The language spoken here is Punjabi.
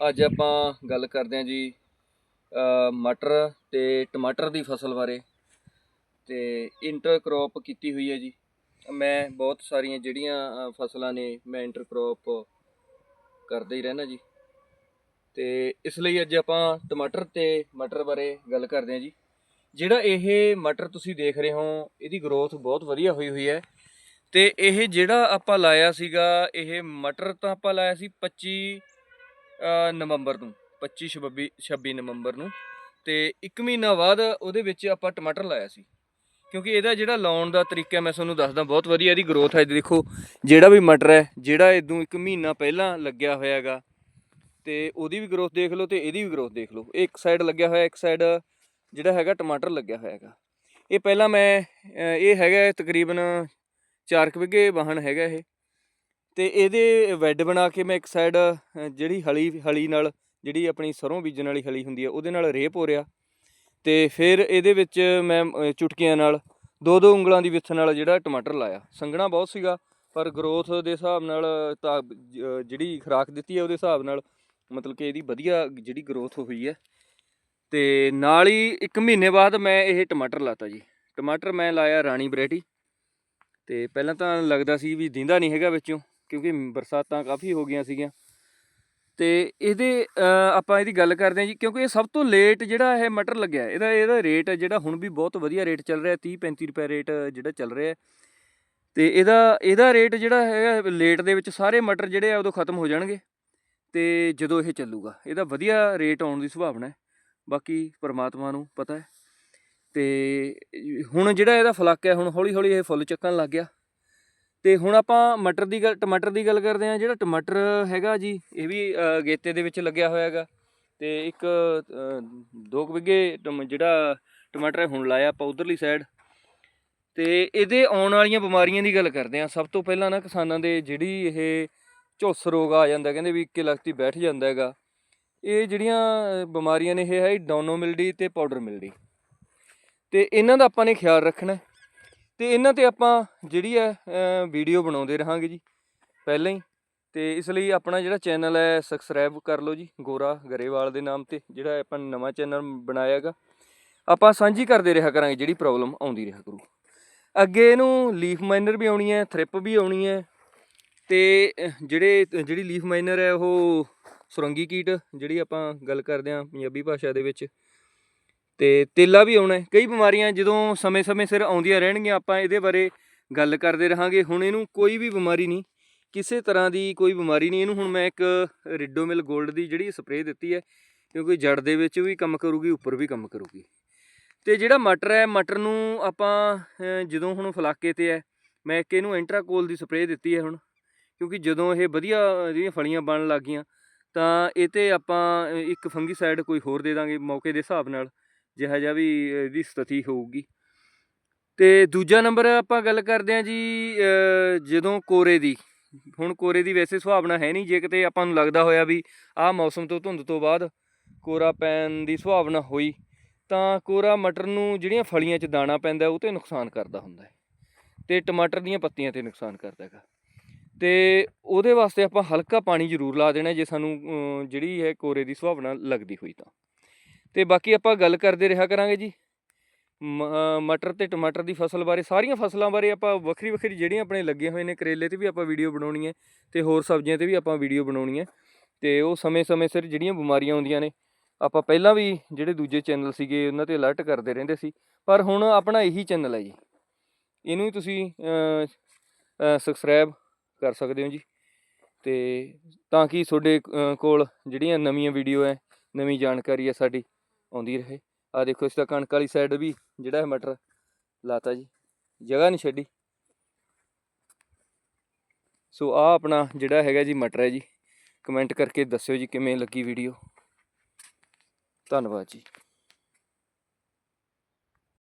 ਅੱਜ ਆਪਾਂ ਗੱਲ ਕਰਦੇ ਹਾਂ ਜੀ ਮਟਰ ਤੇ ਟਮਾਟਰ ਦੀ ਫਸਲ ਬਾਰੇ। ਤੇ ਇੰਟਰਕ੍ਰੌਪ ਕੀਤੀ ਹੋਈ ਹੈ ਜੀ। ਮੈਂ ਬਹੁਤ ਸਾਰੀਆਂ ਜਿਹੜੀਆਂ ਫਸਲਾਂ ਨੇ ਮੈਂ ਇੰਟਰ ਇੰਟਰਕ੍ਰੌਪ ਕਰਦਾ ਹੀ ਰਹਿਣਾ ਜੀ। ਤੇ ਇਸ ਲਈ ਅੱਜ ਆਪਾਂ ਟਮਾਟਰ ਤੇ ਮਟਰ ਬਾਰੇ ਗੱਲ ਕਰਦੇ ਹਾਂ ਜੀ। ਜਿਹੜਾ ਇਹ ਮਟਰ ਤੁਸੀਂ ਦੇਖ ਰਹੇ ਹੋ, ਇਹਦੀ ਗਰੋਥ ਬਹੁਤ ਵਧੀਆ ਹੋਈ ਹੋਈ ਹੈ। ਤੇ ਇਹ ਜਿਹੜਾ ਆਪਾਂ ਲਾਇਆ ਸੀਗਾ, ਇਹ ਮਟਰ ਤਾਂ ਆਪਾਂ ਲਾਇਆ ਸੀ 25 ਨਵੰਬਰ ਨੂੰ 25 26 26 ਨਵੰਬਰ ਨੂੰ। ਤੇ 1 ਮਹੀਨਾ ਬਾਅਦ ਉਹਦੇ ਵਿੱਚ ਆਪਾਂ ਟਮਾਟਰ ਲਾਇਆ ਸੀ। ਕਿਉਂਕਿ ਇਹਦਾ ਜਿਹੜਾ ਲਾਉਣ ਦਾ ਤਰੀਕਾ ਮੈਂ ਤੁਹਾਨੂੰ ਦੱਸਦਾ, ਬਹੁਤ ਵਧੀਆ ਇਹਦੀ ਗਰੋਥ ਹੈ। ਦੇਖੋ, ਜਿਹੜਾ ਵੀ ਮਟਰ ਹੈ, ਜਿਹੜਾ ਇਦੋਂ 1 ਮਹੀਨਾ ਪਹਿਲਾਂ ਲੱਗਿਆ ਹੋਇਆ ਹੈਗਾ ਤੇ ਉਹਦੀ ਵੀ ਗਰੋਥ ਦੇਖ ਲਓ ਤੇ ਇਹਦੀ ਵੀ ਗਰੋਥ ਦੇਖ ਲਓ। ਇਹ ਇੱਕ ਸਾਈਡ ਲੱਗਿਆ ਹੋਇਆ, ਇੱਕ ਸਾਈਡ ਜਿਹੜਾ ਹੈਗਾ ਟਮਾਟਰ ਲੱਗਿਆ ਹੋਇਆ ਹੈਗਾ ਇਹ ਪਹਿਲਾਂ ਮੈਂ ਇਹ ਹੈਗਾ ਤਕਰੀਬਨ 4 ਵਿਗੇ ਵਾਹਣ ਹੈਗਾ ਇਹ। ਤੇ ਇਹਦੇ ਵੈੱਡ ਬਣਾ ਕੇ ਮੈਂ ਇੱਕ ਸਾਈਡ ਜਿਹੜੀ ਹਲੀ ਹਲੀ ਨਾਲ ਜਿਹੜੀ ਆਪਣੀ ਸਰੋਂ ਬੀਜਣ ਵਾਲੀ ਹਲੀ ਹੁੰਦੀ ਹੈ ਉਹਦੇ ਨਾਲ ਰੇਪ ਹੋ ਰਿਹਾ ਤੇ ਫਿਰ ਇਹਦੇ ਵਿੱਚ ਮੈਂ ਅ, ਚੁਟਕੀਆਂ ਨਾਲ ਦੋ ਦੋ ਉਂਗਲਾਂ ਦੀ ਵਿੱਥ ਨਾਲ ਜਿਹੜਾ ਟਮਾਟਰ ਲਾਇਆ। ਸੰਘਣਾ ਬਹੁਤ ਸੀਗਾ ਪਰ ਗਰੋਥ ਦੇ ਹਿਸਾਬ ਨਾਲ ਤਾਂ ਜਿਹੜੀ ਖੁਰਾਕ ਦਿੱਤੀ ਹੈ ਉਹਦੇ ਹਿਸਾਬ ਨਾਲ ਮਤਲਬ ਕਿ ਇਹਦੀ ਵਧੀਆ ਜਿਹੜੀ ਗਰੋਥ ਹੋਈ ਹੈ। ਤੇ ਨਾਲ ਹੀ ਇੱਕ ਮਹੀਨੇ ਬਾਅਦ ਮੈਂ ਇਹ ਟਮਾਟਰ ਲਾਤਾ ਜੀ। ਟਮਾਟਰ ਮੈਂ ਲਾਇਆ ਰਾਣੀ ਵੈਰਾਈਟੀ। ਤੇ ਪਹਿਲਾਂ ਤਾਂ ਲੱਗਦਾ ਸੀ ਵੀ ਦਿੰਦਾ ਨਹੀਂ ਹੈਗਾ ਵਿੱਚੋਂ। ਕਿਉਂਕਿ ਬਰਸਾਤਾਂ ਕਾਫੀ ਹੋ ਗਈਆਂ ਸੀਗੀਆਂ। ਤੇ ਇਹਦੇ ਆਪਾਂ ਇਹਦੀ ਗੱਲ ਕਰਦੇ ਹਾਂ ਜੀ, ਕਿਉਂਕਿ ਇਹ ਸਭ ਤੋਂ ਲੇਟ ਜਿਹੜਾ ਇਹ ਮਟਰ ਲੱਗਿਆ, ਇਹਦਾ ਇਹਦਾ ਰੇਟ ਜਿਹੜਾ ਹੁਣ ਵੀ ਬਹੁਤ ਵਧੀਆ ਰੇਟ ਚੱਲ ਰਿਹਾ 30 35 ਰੁਪਏ ਰੇਟ ਜਿਹੜਾ ਚੱਲ ਰਿਹਾ। ਹੈ। ਤੇ ਇਹਦਾ ਇਹਦਾ ਰੇਟ ਜਿਹੜਾ ਹੈਗਾ ਲੇਟ ਦੇ ਵਿੱਚ ਸਾਰੇ ਮਟਰ ਜਿਹੜੇ ਆ ਉਦੋਂ ਖਤਮ ਹੋ ਜਾਣਗੇ, ਤੇ ਜਦੋਂ ਇਹ ਚੱਲੂਗਾ। ਇਹਦਾ ਵਧੀਆ ਰੇਟ ਆਉਣ ਦੀ ਸੰਭਾਵਨਾ ਹੈ, ਬਾਕੀ ਪਰਮਾਤਮਾ ਨੂੰ ਪਤਾ ਹੈ। ਤੇ ਹੁਣ ਜਿਹੜਾ ਇਹਦਾ ਫਲੱਕ ਹੈ, ਹੁਣ ਹੌਲੀ ਹੌਲੀ ਇਹ ਫੁੱਲ ਚੱਕਣ ਲੱਗ ਗਿਆ। ਤੇ ਹੁਣ ਆਪਾਂ ਮਟਰ ਦੀ ਗੱਲ, ਟਮਾਟਰ ਦੀ ਗੱਲ ਕਰਦੇ ਹਾਂ, ਜਿਹੜਾ ਟਮਾਟਰ ਹੈਗਾ ਜੀ, ਇਹ ਵੀ ਗੇਤੇ ਦੇ ਵਿੱਚ ਲੱਗਿਆ ਹੋਇਆ ਹੈਗਾ। ਤੇ ਇੱਕ 2 ਵਿਗੇ ਜਿਹੜਾ ਟਮਾਟਰ ਹੁਣ ਲਾਇਆ ਆਪਾਂ ਉਧਰਲੀ ਸਾਈਡ ਤੇ ਇਹਦੇ ਆਉਣ ਵਾਲੀਆਂ ਬਿਮਾਰੀਆਂ ਦੀ ਗੱਲ ਕਰਦੇ ਹਾਂ। ਸਭ ਤੋਂ ਪਹਿਲਾਂ ਨਾ ਕਿਸਾਨਾਂ ਦੇ ਜਿਹੜੀ ਇਹ ਝੁੱਸ ਰੋਗ ਆ ਜਾਂਦਾ, ਕਹਿੰਦੇ ਵੀ ਇੱਕੇ ਲਖਤੀ ਬੈਠ ਜਾਂਦਾ ਹੈਗਾ। ਇਹ ਜਿਹੜੀਆਂ ਬਿਮਾਰੀਆਂ ਨੇ, ਇਹ ਹੈ ਡੋਨੋ ਮਿਲਡੀ ਤੇ ਪਾਊਡਰ ਮਿਲਡੀ ਤੇ ਇਹਨਾਂ ਦਾ ਆਪਾਂ ਨੇ ਖਿਆਲ ਰੱਖਣਾ ਤੇ ਇਹਨਾਂ ਤੇ ਆਪਾਂ ਜਿਹੜੀ ਹੈ ਵੀਡੀਓ ਬਣਾਉਂਦੇ ਰਹਾਂਗੇ ਜੀ, ਪਹਿਲਾਂ ਹੀ। ਤੇ ਇਸ ਲਈ ਆਪਣਾ ਜਿਹੜਾ ਚੈਨਲ ਹੈ ਸਬਸਕ੍ਰਾਈਬ ਕਰ ਲਓ ਜੀ, ਗੋਰਾ ਗਰੇਵਾਲ ਦੇ ਨਾਮ ਤੇ, ਜਿਹੜਾ ਆਪਾਂ ਨਵਾਂ ਚੈਨਲ ਬਣਾਇਆ ਹੈਗਾ। ਆਪਾਂ ਸਾਂਝੀ ਕਰਦੇ ਰਿਹਾ ਕਰਾਂਗੇ, ਜਿਹੜੀ ਪ੍ਰੋਬਲਮ ਆਉਂਦੀ ਰਿਹਾ ਕਰੂ। ਅੱਗੇ ਇਹਨੂੰ ਲੀਫ ਮਾਈਨਰ ਵੀ ਆਉਣੀ ਹੈ ਥ੍ਰਿਪ ਵੀ ਆਉਣੀ ਹੈ, ਤੇ ਜਿਹੜੇ, ਜਿਹੜੀ ਲੀਫ ਮਾਈਨਰ ਹੈ, ਉਹ ਸੁਰੰਗੀ ਕੀਟ, ਜਿਹੜੀ ਆਪਾਂ ਗੱਲ ਕਰਦੇ ਹਾਂ ਪੰਜਾਬੀ ਭਾਸ਼ਾ ਦੇ ਵਿੱਚ ਤੇ ਤੇਲਾ ਵੀ ਆਉਣਾ ਕਈ ਬਿਮਾਰੀਆਂ ਜਦੋਂ ਸਮੇਂ-ਸਮੇਂ ਸਿਰ ਆਉਂਦੀਆਂ ਰਹਿਣਗੀਆਂ, ਆਪਾਂ ਇਹਦੇ ਬਾਰੇ ਗੱਲ ਕਰਦੇ ਰਹਾਂਗੇ। ਹੁਣ ਇਹਨੂੰ ਕੋਈ ਵੀ ਬਿਮਾਰੀ ਨਹੀਂ, ਕਿਸੇ ਤਰ੍ਹਾਂ ਦੀ ਕੋਈ ਬਿਮਾਰੀ ਨਹੀਂ। ਇਹਨੂੰ ਹੁਣ ਮੈਂ ਇੱਕ ਰਿਡੋਮਿਲ 골ਡ ਦੀ ਜਿਹੜੀ ਸਪਰੇਅ ਦਿੱਤੀ ਹੈ, ਕਿਉਂਕਿ ਜੜ ਦੇ ਵਿੱਚ ਵੀ ਕੰਮ ਕਰੂਗੀ, ਉੱਪਰ ਵੀ ਕੰਮ ਕਰੂਗੀ। ਤੇ ਜਿਹੜਾ ਮਟਰ ਹੈ, ਮਟਰ ਨੂੰ ਆਪਾਂ ਜਦੋਂ ਹੁਣ ਫਲਾਕੇ ਤੇ ਹੈ, ਮੈਂ ਇੱਕ ਇਹਨੂੰ ਐਂਟਰਾਕੋਲ ਦੀ ਸਪਰੇਅ ਦਿੱਤੀ ਹੈ ਹੁਣ, ਕਿਉਂਕਿ ਜਦੋਂ ਇਹ ਵਧੀਆ ਜਿਹੜੀਆਂ ਫਲੀਆਂ ਬਣਨ ਲੱਗ ਗਈਆਂ, ਤਾਂ ਇਹ ਤੇ ਆਪਾਂ ਇੱਕ ਫੰਗੀਸਾਈਡ ਕੋਈ ਹੋਰ ਦੇ ਦਾਂਗੇ ਮੌਕੇ ਦੇ ਹਿਸਾਬ ਨਾਲ। ਜਿਹੋ ਜਿਹਾ ਵੀ ਇਹਦੀ ਸਥਿਤੀ ਹੋਊਗੀ। ਤੇ ਦੂਜਾ ਨੰਬਰ ਆਪਾਂ ਗੱਲ ਕਰਦੇ ਹਾਂ ਜੀ ਜਦੋਂ ਕੋਰੇ ਦੀ। ਹੁਣ ਕੋਰੇ ਦੀ ਵੈਸੇ ਸੁਭਾਵਨਾ ਹੈ ਨਹੀਂ, ਜੇ ਕਿਤੇ ਆਪਾਂ ਨੂੰ ਲੱਗਦਾ ਹੋਇਆ ਵੀ ਆਹ ਮੌਸਮ ਤੋਂ ਧੁੰਦ ਤੋਂ ਬਾਅਦ ਕੋਰਾ ਪੈਣ ਦੀ ਸੁਭਾਵਨਾ ਹੋਈ, ਤਾਂ ਕੋਰਾ ਮਟਰ ਨੂੰ ਜਿਹੜੀਆਂ ਫਲੀਆਂ 'ਚ ਦਾਣਾ ਪੈਂਦਾ, ਉਹ ਤੇ ਨੁਕਸਾਨ ਕਰਦਾ ਹੁੰਦਾ ਹੈ। ਤੇ ਟਮਾਟਰ ਦੀਆਂ ਪੱਤੀਆਂ ਤੇ ਨੁਕਸਾਨ ਕਰਦਾ ਹੈਗਾ। ਤੇ ਉਹਦੇ ਵਾਸਤੇ ਆਪਾਂ ਹਲਕਾ ਪਾਣੀ ਜ਼ਰੂਰ ਲਾ ਦੇਣਾ, ਜੇ ਸਾਨੂੰ ਜਿਹੜੀ ਹੈ ਕੋਰੇ ਦੀ ਸੁਭਾਵਨਾ ਲੱਗਦੀ ਹੋਈ ਤਾਂ। ਤੇ ਬਾਕੀ ਆਪਾਂ ਗੱਲ ਕਰਦੇ ਰਿਹਾ ਕਰਾਂਗੇ ਜੀ। ਮ- ਮਟਰ ਤੇ ਟਮਾਟਰ ਦੀ ਫਸਲ ਬਾਰੇ, ਸਾਰੀਆਂ ਫਸਲਾਂ ਬਾਰੇ ਆਪਾਂ ਵੱਖਰੀ ਵੱਖਰੀ ਜਿਹੜੀਆਂ ਆਪਣੇ ਲੱਗੇ ਹੋਏ ਨੇ, ਕਰੇਲੇ ਤੇ ਵੀ ਆਪਾਂ ਵੀਡੀਓ ਬਣਾਉਣੀ ਹੈ ਤੇ ਹੋਰ ਸਬਜ਼ੀਆਂ ਤੇ ਵੀ ਆਪਾਂ ਵੀਡੀਓ ਬਣਾਉਣੀ ਹੈ। ਤੇ ਉਹ ਸਮੇਂ-ਸਮੇਂ ਸਿਰ ਜਿਹੜੀਆਂ ਬਿਮਾਰੀਆਂ ਆਉਂਦੀਆਂ ਨੇ, ਆਪਾਂ ਪਹਿਲਾਂ ਵੀ ਜਿਹੜੇ ਦੂਜੇ ਚੈਨਲ ਸੀਗੇ, ਉਹਨਾਂ ਤੇ ਅਲਰਟ ਕਰਦੇ ਰਹਿੰਦੇ ਸੀ। ਪਰ ਹੁਣ ਆਪਣਾ ਇਹੀ ਚੈਨਲ ਹੈ ਜੀ। ਇਹਨੂੰ ਹੀ ਤੁਸੀਂ ਸਬਸਕ੍ਰਾਈਬ ਕਰ ਸਕਦੇ ਹੋ ਜੀ। ਤੇ ਤਾਂ ਕਿ ਤੁਹਾਡੇ ਕੋਲ ਜਿਹੜੀਆਂ ਨਵੀਆਂ ਵੀਡੀਓ ਹੈ, ਨਵੀਂ ਜਾਣਕਾਰੀ ਹੈ ਸਾਡੀ ਆਉਂਦੀ ਰਹੇ। ਆ ਦੇਖੋ, ਇਸ ਦਾ ਕਣਕ ਵਾਲੀ ਸਾਈਡ ਵੀ ਜਿਹੜਾ ਹੈ ਮਟਰ ਲਾਤਾ ਜੀ। ਜਗ੍ਹਾ ਨਹੀਂ ਛੱਡੀ। ਸੋ ਆ ਆਪਣਾ ਜਿਹੜਾ ਹੈਗਾ ਜੀ ਮਟਰ ਹੈ ਜੀ। ਕਮੈਂਟ ਕਰਕੇ ਦੱਸਿਓ ਜੀ ਕਿਵੇਂ ਲੱਗੀ ਵੀਡੀਓ ਧੰਨਵਾਦ ਜੀ।